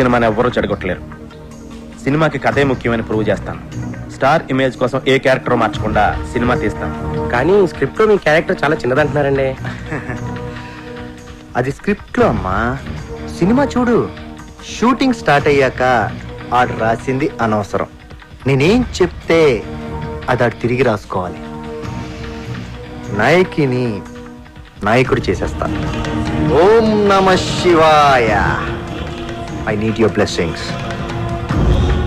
సినిమాని ఎవ్వరూ చెడగొట్టలేరు. సినిమాకి కథే ముఖ్యమని ప్రూవ్ చేస్తాను. స్టార్ ఇమేజ్ కోసం ఏ క్యారెక్టర్ మార్చకుండా సినిమా తీస్తాను. కానీ స్క్రిప్ట్లో మీ క్యారెక్టర్ చాలా చిన్నదంటున్నారండి. అది స్క్రిప్ట్లో అమ్మా. సినిమా చూడు. షూటింగ్ స్టార్ట్ అయ్యాక ఆడు రాసింది అనవసరం. నేనేం చెప్తే అది ఆడు తిరిగి రాసుకోవాలి. నాయకిని నాయకుడు చేసేస్తా. ఓం నమ శివాయ. ఐ నీడ్ యువర్ బ్లెస్సింగ్స్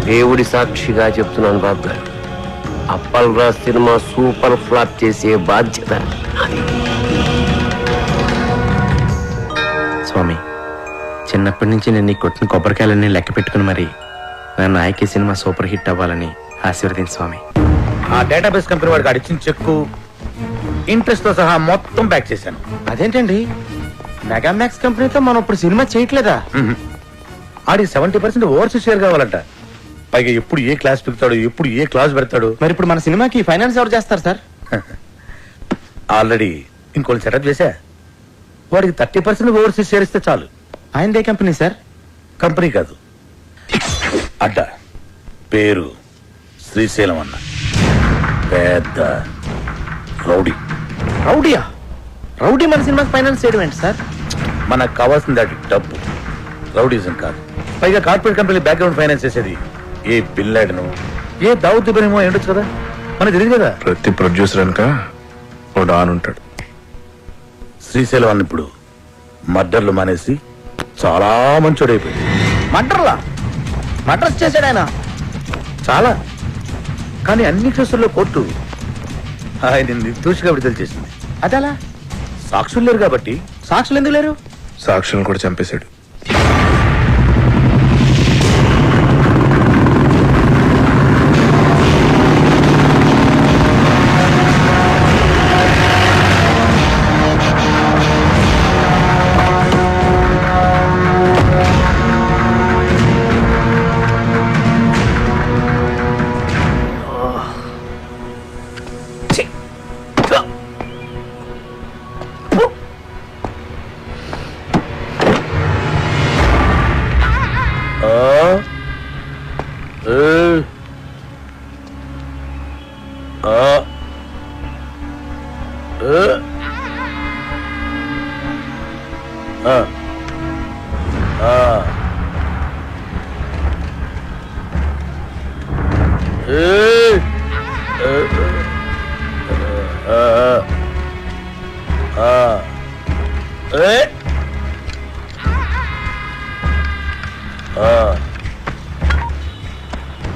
దేవుడి సాక్షిగా చెప్తున్నాను బాబు గారు. Appal Raj cinema super flop చేసే బాధ్యత. స్వామి చిన్నప్పటి నుంచి నేను నీ కొట్టిన కొబ్బరికాయలన్నీ లెక్క పెట్టుకుని మరి నా నాయకి సినిమా సూపర్ హిట్ అవ్వాలని ఆశీర్వదించు స్వామి. ఆ డేటాబేస్ కంపెనీ వాడికి అడిచిన చెక్కు ఇంట్రెస్ట్తో సహా మొత్తం బ్యాక్ చేశాను. అదేంటండి? మెగామాక్స్ కంపెనీతో మనం ఇప్పుడు సినిమా చేయట్లేదా? ఆడికి సెవెంటీ పర్సెంట్ ఓవర్సీస్ షేర్ కావాలంట. పైగా ఎప్పుడు ఏ క్లాస్ పెడతాడు ఎప్పుడు ఏ క్లాస్ పెడతాడు? మరి ఇప్పుడు మన సినిమాకి ఫైనాన్స్ ఎవరు చేస్తారు సార్? ఆల్రెడీ ఇంకోటి సెటప్ చేశా. వాడికి థర్టీ పర్సెంట్ ఓవర్సీస్ షేర్ ఇస్తే చాలు. ఆయనదే కంపెనీ సార్? కంపెనీ కాదు. అడ్డ. పేరు శ్రీశైలం అన్న. పెద్ద రౌడీ. రౌడీయా? రౌడీ మన సినిమాకి ఫైనాన్స్ చేయడం ఏంటి సార్? మనకు కావాల్సింది అది డబ్బు. రౌడీజం కాదు. పైగా కార్పొరేట్ కంపెనీ బ్యాక్గ్రౌండ్ ఫైనాన్స్ చేసేది. ఏ బిల్లాడను. ఏ దావుత్ ఇబ్రహీమో ఏంటొచ్చు కదా? మనకు తెలియదు కదా? ప్రతి ప్రొడ్యూసర్ వెనక ఓ డాన్ ఉంటాడు. శ్రీశైలం అన్న ఇప్పుడు మర్డర్లు మానేసి చాలా మంచోడైపోయింది మర్డర్లా? మర్డర్స్ చేశాడు ఆయన. చాలా. కానీ అన్ని కేసుల్లో కోర్టు ఆయన నిర్దోషిగా విడుదల చేసింది. అదలా? సాక్షులు లేరు కాబట్టి. సాక్షులు ఎందుకు లేరు? సాక్షులను కూడా చంపేశాడు.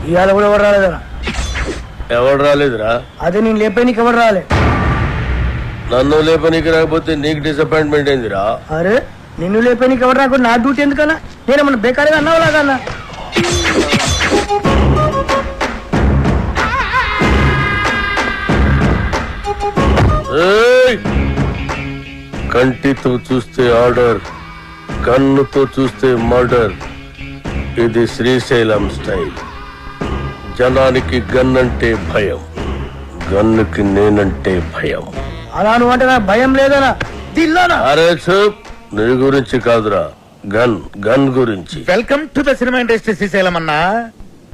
ఇవాళ కూడా ఎవరు రాలేదరా ఎవడు రాలేదురా? అదే నేను లేపే నీకు ఎవరు రాలే. నన్ను లేపనీకి రాకపోతే నీకు డిసప్పాయింట్మెంట్ ఏందిరా? అరే నిన్ను లేపే నీకు ఎవరు రాకుండా నా డ్యూటీ ఎందుకన్నా? నేనేమన్నా బేకారీగా అన్నావు లాగన్నా కంటితో చూస్తే ఆర్డర్ కన్నుతో చూస్తే మర్డర్. ఇది శ్రీశైలం స్టైల్. జనానికి గన్ అంటే భయం గన్నుకి నేనంటే భయం. అలా నువ్వు అంటే నాకు భయం లేదనా దిల్లానా? అరే చూప్ నీ గురించి కాదురా. గన్ గన్ గురించి. Welcome to the cinema industry Srisailam అన్నా.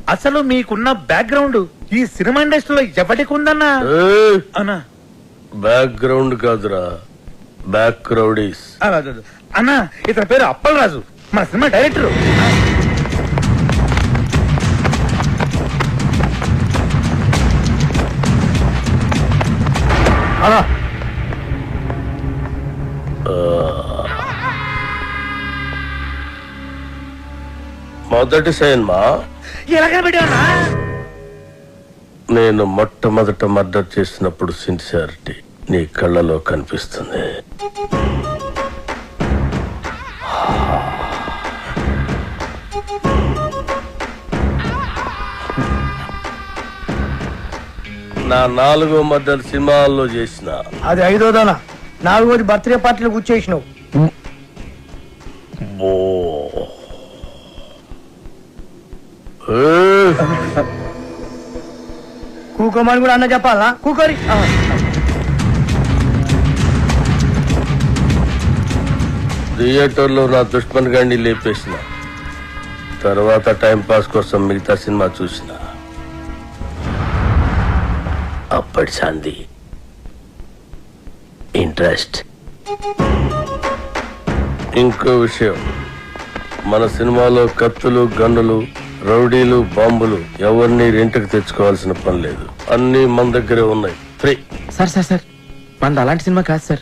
అసలు మీకున్న బ్యాక్గ్రౌండ్ ఈ సినిమా ఇండస్ట్రీలో ఎవరికి ఉందన్నా! అన్నా. బ్యాక్గ్రౌండ్ కాదురా. బ్యాక్ క్రౌడీస్. అన్నా ఇతని పేరు అప్పలరాజు. మన సినిమా డైరెక్టర్. మొదటి సినిమా. నేను మొట్టమొదట మర్డర్ చేసినప్పుడు సిన్సియారిటీ. నీ కళ్ళలో కనిపిస్తుంది. నా నాలుగో మర్డర్ సినిమాల్లో చేసిన. అది ఐదోదనా నాలుగోది బర్త్డే పార్టీలో కూర్చేసినావు! కూకోమని కూడా అన్న చెప్పాలా? కూకోరి. థియేటర్లో నా దుష్మన్ గాండి లేపేసిన. తర్వాత టైంపాస్ కోసం మిగతా సినిమా చూసిన. అప్పటి శాంతి ఇంట్రెస్ట్. ఇంకో విషయం. మన సినిమాలో కత్తులు గన్నులు రౌడీలు బాంబులు ఎవరిని రెంట్కి తెచ్చుకోవాల్సిన పని లేదు. అన్నీ మన దగ్గరే ఉన్నాయి. ఫ్రీ. Sir sir sir. మనది అలాంటి సినిమా కాదు సార్.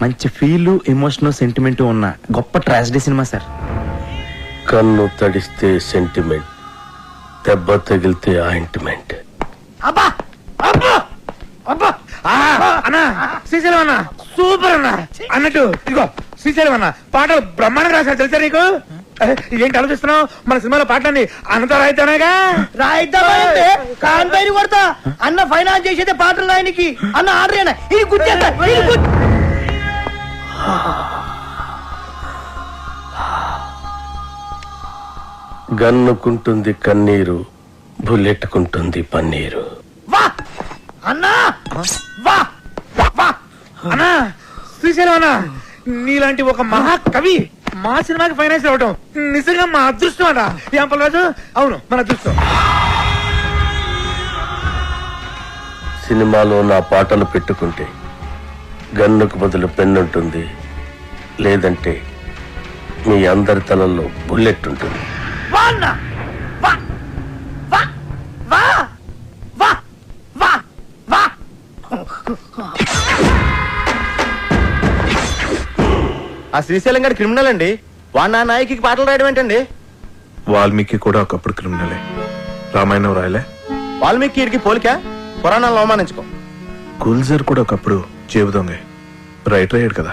మంచి ఫీల్ ఎమోషన్ సెంటిమెంట్ ఉన్న గొప్ప ట్రాజడీ సినిమా సార్. కన్ను తడిస్తే సెంటిమెంట్ దెబ్బ తగిలితే ఆయింట్మెంట్ అబ్బా! అబ్బా! అబ్బా! అన్నా! శ్రీశైలం అన్న! సూపర్ అన్న! అన్నట్టు ఇదిగో శ్రీశైలం అన్న! పాటలు బ్రహ్మాండంగా రాశారు తెలుసా నీకు? ఏ, ఏంటి ఆలోచిస్తున్నావు? మన సినిమాలో పాటలన్నీ అన్నతో రాయితేనేగా రాయిద్దామంటే కాన్ పైన కొడతా. అన్న ఫైనాన్స్ చేసేదే పాటలు ఆయనకి అన్న ఆర్డర్ అయినా ఇది గుర్తు గన్నుకుంటుంది కన్నీరు బుల్లెట్టుకుంటుంది పన్నీరు. అన్నా! వా! నీలాంటి ఒక మహాకవి మా సినిమాకి ఫైనాన్స్ ఇవ్వటం నిజంగా మా అదృష్టం అన్న. ఏం రాజు? అవును మన అదృష్టం. సినిమాలో నా పాటలు పెట్టుకుంటే గన్నుకు బదులు పెన్నుంటుంది. లేదంటే మీ అందరి తలల్లో బుల్లెట్ ఉంటుంది. వా అన్న వా! వా! వా! వా! వా! వా! ఆ శ్రీశైలం గారి క్రిమినల్ అండి. వాడు నా నాయకి పాటలు రాయడం ఏంటండి? వాల్మీకి కూడా ఒకప్పుడు క్రిమినలే. రామాయణం రాయలే? వాల్మీకి పోలిక? పురాణాలను అవమానించుకో. గుల్జర్ కూడా ఒకప్పుడు జేబు దొంగ. రైటర్ అయ్యాడు కదా.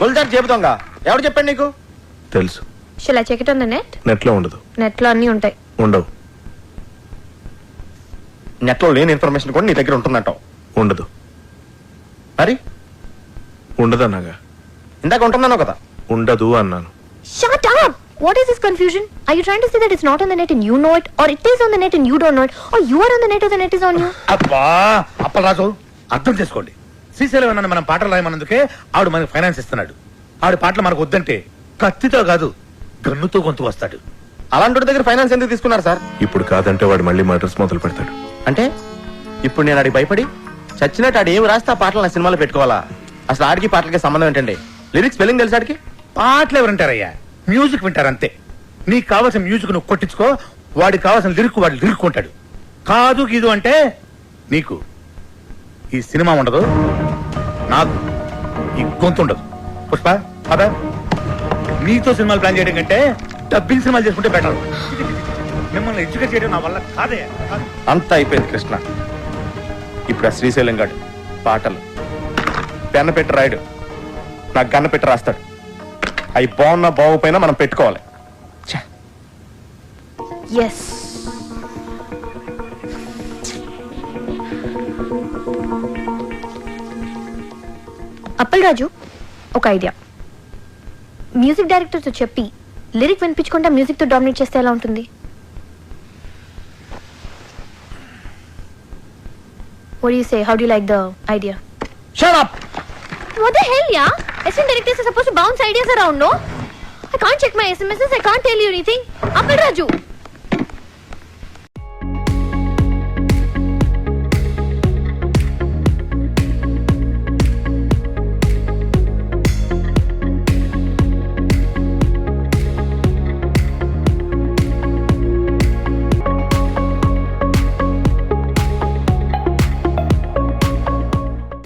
గుల్జార్ చెబుతాంగా ఎవరు చెప్పండి నీకు? తెలుసు. Shall I check it on the net? నెట్లో ఉండదు. నెట్లో అన్ని ఉంటాయి. ఉండవు. నెట్లో లేని ఇన్ఫర్మేషన్ కూడా నీ దగ్గర ఉంటుందంటావు. ఉండదు. మరి? ఉండదన్నాగా. ఇందాక ఉంటుందన్నావు కదా. ఉండదు అన్నాను. Shut up what is this confusion I you trying to say that it's not on the net and you know it or it is on the net and you don't know it or you are on the net or the net is on you అబ్బా! అప్పలరాజు అర్థం చేసుకోండి. శ్రీశైలం అన్న మనం పాటలు రాయమన్నందుకే ఆవిడ మనకి finance ఇస్తున్నాడు. ఆవిడ పాటలు మనకు వద్దంటే కత్తితో కాదు గన్నుతో గొంతు వస్తాడు. అలాంటి దగ్గర ఫైనాన్స్ ఎందుకు తీసుకున్నారు సార్? ఇప్పుడు కాదంటే వాడు మళ్ళీ మర్డర్స్ మొదలు పెడతాడు. అంటే? ఇప్పుడు నేను ఆడికి భయపడి చచ్చినట్టు ఆడు ఏమి రాస్తే ఆ పాటలు నా సినిమాలో పెట్టుకోవాలా? అసలు ఆడికి పాటలకి సంబంధం ఏంటండి? లిరిక్స్ స్పెల్లింగ్ తెలుసు ఆడికి? పాటలు ఎవరంటారయ్యా? మ్యూజిక్ వింటారు అంతే. నీకు కావాల్సిన మ్యూజిక్ నువ్వు కొట్టించుకో వాడికి కావాల్సిన లిరిక్ వాడు లిరుక్కుంటాడు కాదు గీదు అంటే నీకు. ఈ సినిమా ఉండదు. నాకు ఈ గొంతు ఉండదు. పుష్ప పద. నీతో సినిమాలు ప్లాన్ చేయడం కంటే డబ్బింగ్ సినిమాలు చేసుకుంటే బెటర్ మిమ్మల్ని ఎడ్యుకేట్ చేయడం నా వల్ల కాదే. అంతా అయిపోయింది కృష్ణ. ఇప్పుడు ఆ శ్రీశైలం గాడు పాటలు. పెన్న పెట్టి రాయడు. నాకు గన్న పెట్టి రాస్తాడు. అవి బాగున్నా బాగుపోయినా మనం పెట్టుకోవాలి. ఎస్ అప్పల్ రాజు ఒక ఐడియా మ్యూజిక్ డైరెక్టర్తో చెప్పి లిరిక్ వినిపించకుండా మ్యూజిక్తో డామినేట్ చేస్తే ఎలా ఉంటుంది What do you say? How do you like the idea? shut up! What the hell, yeah? Assistant directors are supposed to bounce ideas around, no? I can't check my SMSs. I can't tell you anything. Appal Raju,